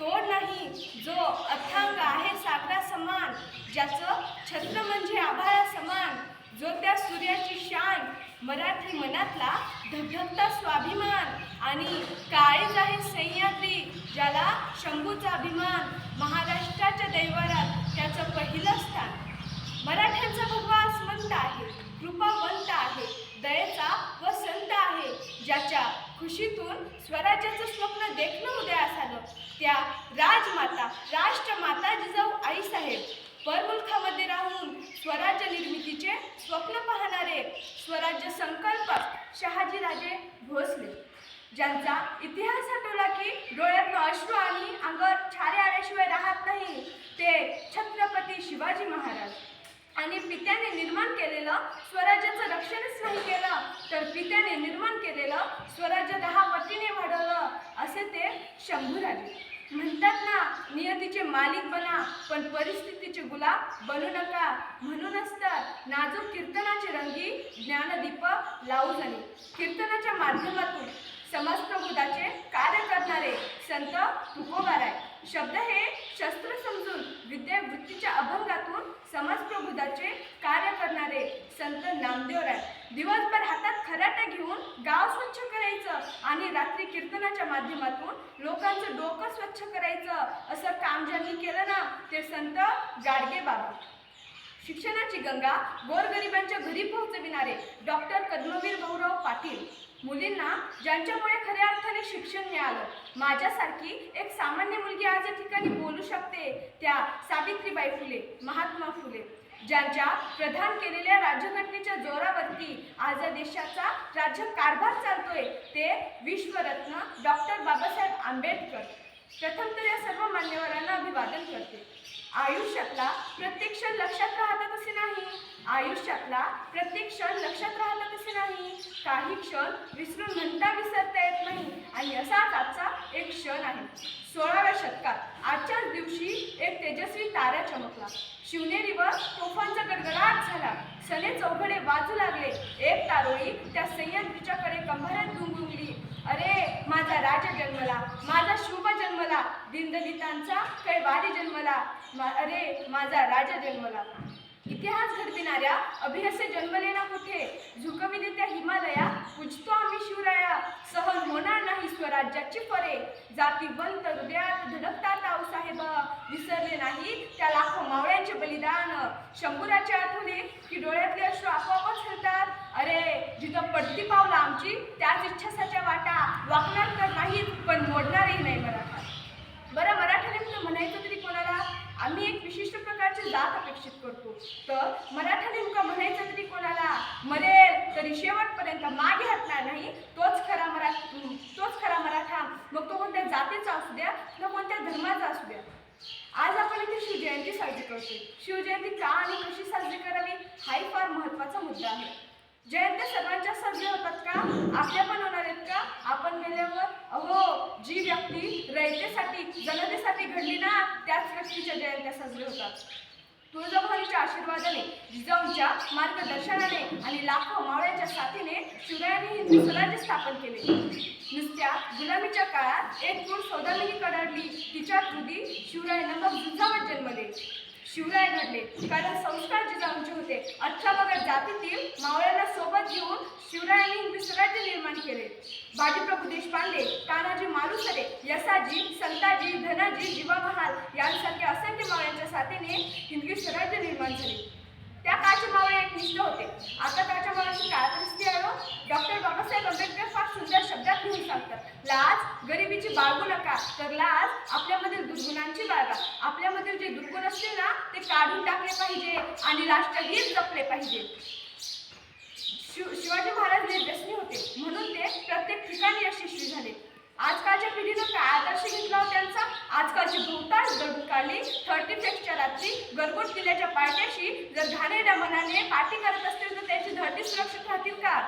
तोड नाही जो अथांग आहे सागरा समान ज्याचं छत्र म्हणजे आभाळा समान जो त्या सूर्याची शान मराठी मनातला धगधगता स्वाभिमान आणि काळीज आहे सह्याद्री ज्याला शंभूचा अभिमान महाराष्ट्राच्या दैवारात त्याचं पहिलं स्थान. मराठ्यांचा भगवा मंत आहे कृपावंत आहे दयेचा व संत आहे ज्याच्या खुशीतून स्वराज्याचं स्वप्न देखणं उदयास आलं त्या राजमाता राष्ट्रमाता जिजाऊ आईसाहेब परमुलखामध्ये राहून स्वराज्य निर्मितीचे स्वप्न पाहणारे स्वराज्य संकल्पक शहाजीराजे भोसले. ज्यांचा इतिहास आठवला की डोळ्यातनं अश्रू आणि अंगावर छारे आल्याशिवाय राहत नाही ते छत्रपती शिवाजी महाराज. आणि पित्याने निर्माण केलेलं स्वराज्याचं रक्षणच नाही केलं तर पित्याने निर्माण केलेलं स्वराज्य दहा पटीने वाढवलं असे ते शंभूराजे. म्हणतात ना नियतीचे मालिक बना पण परिस्थितीचे गुलाब बनू नका. म्हणूनच तर नाजूक कीर्तनाचे रंगी ज्ञानदीप लावू झाले. कीर्तनाच्या माध्यमातून समाज बुधाचे कार्य करणारे संत तुकोबाराय. शब्द हे शस्त्र समजून विद्या वृत्तीच्या अभंगातून समाज करणारे संत नामदेवराय दिवसभर हातात खराटा घेऊन गाव स्वच्छ करायचं आणि रात्री कीर्तनाच्या माध्यमातून लोकांचं डोकं स्वच्छ करायचं असं काम ज्यांनी केलं ना ते संत गाडगे बाबा. शिक्षणाची गंगा गोरगरिबांच्या घरी पोहोचविणारे डॉक्टर कदमवीर भाऊराव पाटील. मुलींना ज्यांच्यामुळे खऱ्या अर्थाने शिक्षण मिळालं माझ्यासारखी एक सामान्य मुलगी आज या ठिकाणी बोलू शकते त्या सावित्रीबाई फुले महात्मा फुले. ज्यांच्या प्रधान केलेल्या राज्यघटनेच्या जोरावरती आज देशाचा राज्य कारभार चालतोय ते विश्वरत्न डॉक्टर बाबासाहेब आंबेडकर. प्रथम तर या सर्व मान्यवरांना अभिवादन करते. आयुष्यातला प्रत्येक क्षण लक्षात राहतात असे नाही. आयुष्यातला प्रत्येक क्षण लक्षात राहतात असे नाही. काही क्षण विसरून म्हणता विसरता येत नाही. आणि असाच आजचा एक क्षण आहे. सोळाव्या शतकात आजच्याच दिवशी एक तेजस्वी तारा चमकला. शिवनेरीवर तोफांचा गडगडाट झाला. सने चौघडे वाजू लागले. एक तारोळी त्या सह्याद्रीच्याकडे कंभारात गुंगुंगली अरे माझा राजा जन्मला. माझा शुभ जन्मला. दिनदलितांचा कैवारी जन्मला. मा- अरे माझा राजा जन्मला. इतिहास घडविणाऱ्या अभिरसे जन्मलेला कुठे झुकविले त्या हिमालया पूजतो आम्ही शिवराया. सहन होणार नाही स्वराज्याची फरे. जातीवंत हृदयात धडकतात आऊसाहेब विसरले नाही त्या लाखो मावळ्यांचे बलिदान. शंभूराच्या आठवणी की डोळ्यातले अश्रू आपोआपच हलतात अरे जिथं पडती पावलं आमची त्याच इच्छासाच्या वाटा. वाकणार तर नाही पण मोडणारही नाही मराठा. बरं मराठा म्हणायचं तरी कोणाला? आम्ही एक विशिष्ट प्रकारची जात अपेक्षित करतो. तर मराठा नेमकं म्हणायचं तरी कोणाला मरेल तरी शेवटपर्यंत मागे हटणार नाही. तोच खरा मरा तोच खरा मराठा. मग तो कोणत्या जातीचा असू द्या ना कोणत्या धर्माचा असू द्या. आज आपण इथे शिवजयंती साजरी करतो शिवजयंती का आणि कशी साजरी करावी हाही फार महत्त्वाचा मुद्दा आहे. जयंत्या सर्वांच्या साजऱ्या होतात का? आपल्या पण होणार आहेत का? आपण गेल्यावर अहो जी व्यक्ती रयतेसाठी जनतेसाठी घडली ना त्याच व्यक्तीच्या जयंत्या साजऱ्या होतात. तुळजाभवानीच्या आशीर्वादाने जिजाऊंच्या मार्गदर्शनाने आणि लाखो मावळ्याच्या साथीने शिवरायांनी हिंदू स्वराज्य स्थापन केले. नुसत्या गुलामीच्या काळात एक दूर सौदामिनी कडाडली. तिच्या कृती शिवराय नमक झुंजावत जन्मले. शिवराय घडले. कारण संस्कार जिजाऊंचे होते अठरा जातीतील मावळ्यांना सोबत घेऊन शिवरायांनी हिंदू स्वराज्य निर्माण केले. बाजीप्रभू देशपांडे तानाजी मालुसरे यसाजी संताजी धनाजी जीवा महाल यांसारख्या असंख्य मावळ्यांच्या साथीने हिंदवी स्वराज्य निर्माण झाले. त्या काळचे मावळे एक निष्ठ होते. आता काळच्या मावळ्यांची काय परिस्थिती आहे डॉक्टर बाबा आंबेडकर फार सुंदर शब्दात लिहून सांगतात लाज गरिबीची बाळगू नका. तर लाज आपल्यामधील दुर्गुणांची बाळगा. आपल्यामधील जे दुर्गुण असते ना ते काढून टाकले पाहिजे आणि राष्ट्रगीत जपले पाहिजे. शिव शिवाजी महाराज निर्व्यसनी होते. म्हणून ते प्रत्येक ठिकाणी यशस्वी झाले. आजकालच्या पिढीनं काय आदर्श घेतला हो त्यांचा? आजकालची बहुतांश दडून काढली. थर्टी फेक्टच्या रात्री गरगोट किल्ल्याच्या पायथ्याशी जर घाणेरड्या मनाने पार्टी करत असतील तर त्याची धरती सुरक्षित राहतील का?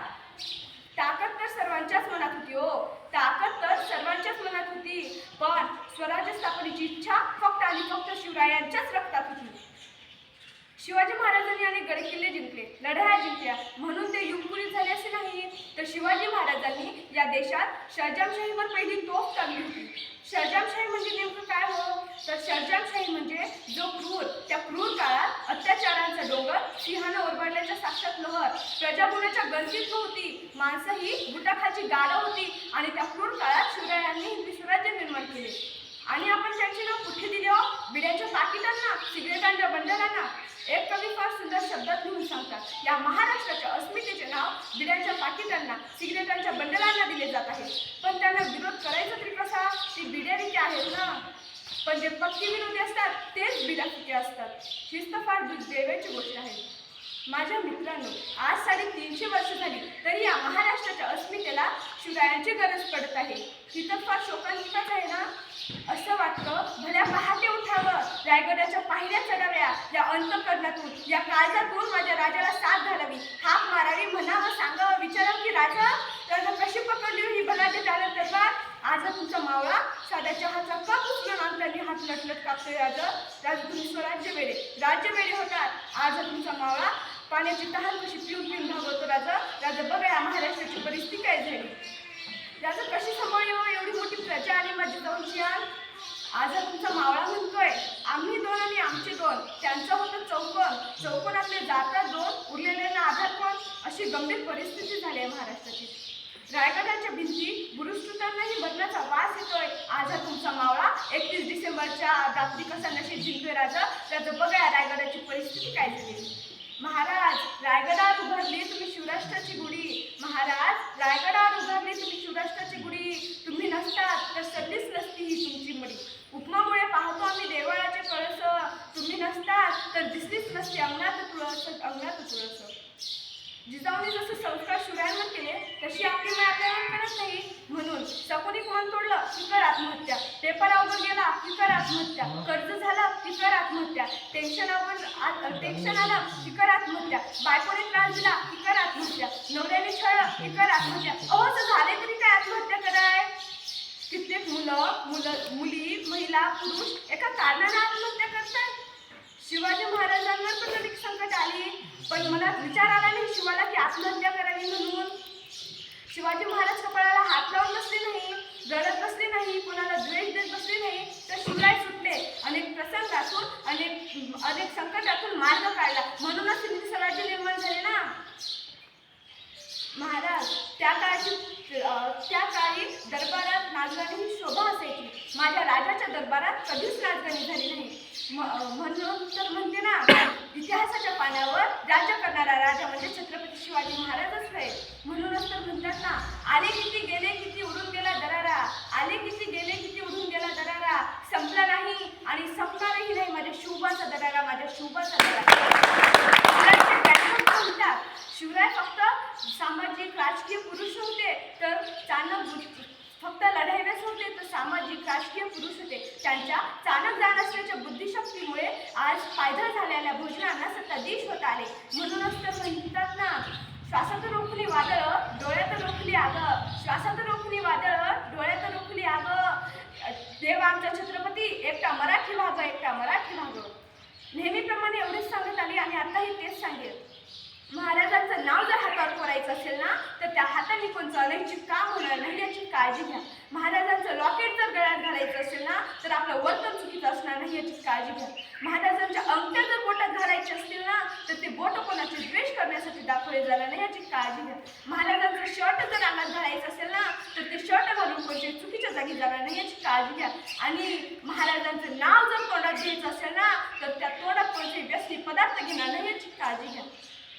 ताकद तर सर्वांच्याच मनात होती हो. ताकद तर सर्वांच्याच मनात होती. पण स्वराज्य स्थापनेची इच्छा फक्त आणि फक्त शिवरायांच्याच रक्तात होती. शिवाजी महाराजांनी अनेक गड किल्ले जिंकले लढाया जिंकल्या. म्हणून ते युगपुरी झाले असे नाही. तर शिवाजी महाराजांनी या देशात शहजामशाहीवर पहिली तोफ चालली होती. शहजामशाही म्हणजे नेमकं काय हो? तर शहजामशाही म्हणजे जो क्रूर त्या क्रूर काळात अत्याचारांचा डोंगर सिंहानं ओरबडल्याच्या साक्षात लहर. प्रजाभुनाच्या गर्दीत होती. माणसं ही बुटाखाची गाडं होती आणि त्या क्रूर काळात शिवरायांनी हिंदवी स्वराज्य निर्माण केले. आणि आपण त्यांची नाव कुठे दिले हो? बिड्यांच्या पाकिटांना सिगरेटांच्या बंडलांना? एक कवी फार सुंदर शब्दात लिहून सांगतात या महाराष्ट्राच्या अस्मितेचे नाव बिड्याच्या पाकिटांना सिगरेटांच्या बंडलांना दिले जात आहे. पण त्यांना विरोध करायचा तरी कसा? ती बिड्यारिके आहेत ना. पण जे पक्की विरोधी असतात तेच बिडाफुके असतात. शिस्त फार दुर्दैवाची गोष्ट आहे. माझ्या मित्रांनो आज साडेतीनशे वर्ष झाली तरी या महाराष्ट्राच्या अस्मितेला शिवरायांची गरज पडत आहे. ही तर फार शोकांतिकाच आहे ना असं वाटतं भल्या पहाटे उठावं रायगडाच्या पहिल्या चढाव्या या अंतकरणातून या काळजातून माझ्या राजाला साथ घालावी. हाक मारावी म्हणावं सांगावं विचारावं की राजा त्यांना कशी पकडली ही बलाढ्य त्याला दरबार आज तुमचा मावळा साध्या चहाचा कप उचलून अंतरनी हात लटलट कापतोय राजा. राजा तुम्ही स्वराज्य वेळे राज्य वेळे होतात. आज तुमचा मावळा पाण्याची तहान कशी पिऊन पिऊन भागवतो राजा. राजा बघा महाराष्ट्राची परिस्थिती काय झाली. राजा कशी सांभाळली हो एवढी मोठी प्रजा आणि माझी दोन शियाल आज तुमचा मावळा म्हणतोय. आम्ही दोन आणि आमचे दोन. त्यांचं होतं चौकोन. चौकोनातले जातात दोन उरलेल्यांना आधार कोण? अशी गंभीर परिस्थिती झाली आहे महाराष्ट्राची. रायगडाच्या भिंती बुरुष्टुतांनाही बदलाचा वास येतोय. आज हा तुमचा मावळा एकतीस डिसेंबरच्या रात्री कसा नशेत जिंकतोय राजा? त्याचं बघा रायगडाची परिस्थिती काय झाली. महाराज रायगडावर उभारली तुम्ही शिवराष्ट्राची गुढी. महाराज रायगडावर उभारली तुम्ही शिवराष्ट्राची गुढी तुम्ही नसतात तर सल्लीच नसती ही तुमची मडी उपमामुळे पाहतो आम्ही देवळाचे कळस तुम्ही नसतात तर ते अंगणात तुळस अंगणात तुळस. जिजाऊने जसं संस्कार शिवरायांवर केले तशी आपली माय आपल्यावर करत नाही. म्हणून सकोनी कोण तोडलं की कर आत्महत्या. पेपर अवघड गेला की कर आत्महत्या. कर्ज झालं की कर आत्महत्या. टेन्शन अवघड टेन्शन आलं की कर आत्महत्या. बायकोने त्रास दिला की कर आत्महत्या. नवऱ्याने छळलं की कर आत्महत्या. अहो तर झाले तरी काय आत्महत्या कराय? कित्येक मुलं मुलं मुली महिला पुरुष एका कारणानं आत्महत्या करतात शिवाजी महाराजांवर पण अनेक संकट आली. पण मनात विचार आला नाही शिवाला की आत्महत्या करावी म्हणून. शिवाजी महाराज कपाळाला हात लावून बसले नाही रडत बसले नाही कोणाला द्वेष देत बसले नाही तर शिवराय सुटले. अनेक प्रसंगातून अनेक अनेक संकटातून मार्ग काढला. म्हणूनच हिंदी स्वराज्य निर्माण झाले ना. महाराज त्या काळची त्या काळी दरबारात नाचगाणी ही शोभा असायची. माझ्या राजाच्या दरबारात कधीच नाचगाणी झाली नाही. म्हणून तर म्हणते ना इतिहासाच्या पाण्यावर राज्य करणारा राजा म्हणजे छत्रपती शिवाजी महाराजच आहे म्हणूनच तर म्हणतात ना आले किती गेले किती उडून गेला दरारा आले किती गेले किती उडून गेला दरारा संपला नाही आणि संपणारही नाही माझ्या शुभाचा दरारा माझ्या शुभाचा दरारा शिवरायांचे background म्हणतात शिवराय फक्त सामाजिक राजकीय पुरुष होते तर चाणक बुद्ध- फक्त लढाईवेच होते तर सामाजिक राजकीय पुरुष होते त्यांच्या चाणक जाण बुद्धिशक्तीमुळे आज पायदळ झालेल्या भोजनांना सत्ताधीश होत आले. म्हणूनच तर म्हणतात ना श्वासात रोखली वादळ डोळ्यात रोखली आग. श्वासात रोखली वादळ डोळ्यात रोखली आग. देव आमचा छत्रपती एकटा मराठी भाग एकटा मराठी भाग नेहमीप्रमाणे एवढेच सांगत आली आणि आताही तेच सांगेल. महाराजांचं नाव जर हातावर कोरायचं असेल ना तर त्या हाताने कोण अनैच्छिक काम होणार नाही याची काळजी घ्या. महाराजांचं लॉकेट जर गळ्यात घालायचं असेल ना तर आपलं वर्तन चुकीचं असणार नाही याची काळजी घ्या. महाराजांच्या अंगठ्या जर बोटात घालायचे असतील ना तर ते बोट कोणाचे द्वेष करण्यासाठी दाखवले जाणार नाही याची काळजी घ्या. महाराजांचं शर्ट जर अंगात घालायचं असेल ना तर ते शर्ट घालून कोणते चुकीच्या जागी जाणार नाही याची काळजी घ्या. आणि महाराजांचं नाव जर तोंडात घ्यायचं असेल ना तर त्या तोंडात कोणते व्यसनी पदार्थ घेणार नाही याची काळजी घ्या.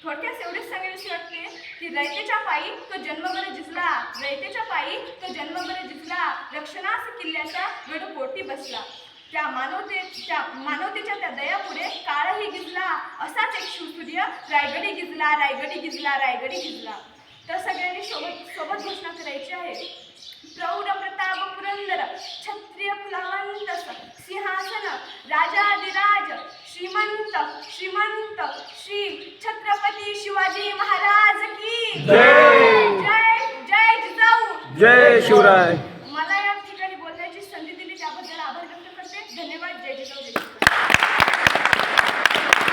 थोडक्यात एवढेच सांगायचे वाटते की रयतेच्या पायी तो जन्मभर जिजला रयतेच्या पायी तो जन्मभर जिजला रक्षणास किल्ल्याचा गड पोटी बसला. त्या मानवते त्या मानवतेच्या त्या दयापुढे काळही गिजला. असाच एक शिवसूर्य रायगडी गिजला रायगडी गिजला रायगडी गिजला. तर सगळ्यांनी सोबत सोबत घोषणा करायची आहे. प्रौढ प्रताप पुरंदर क्षत्रिय फुलावंत सिंहासन राजा श्रीमंत श्रीमंत श्री छत्रपती शिवाजी महाराज की जय! जय जय जिजाऊ जय शिवराय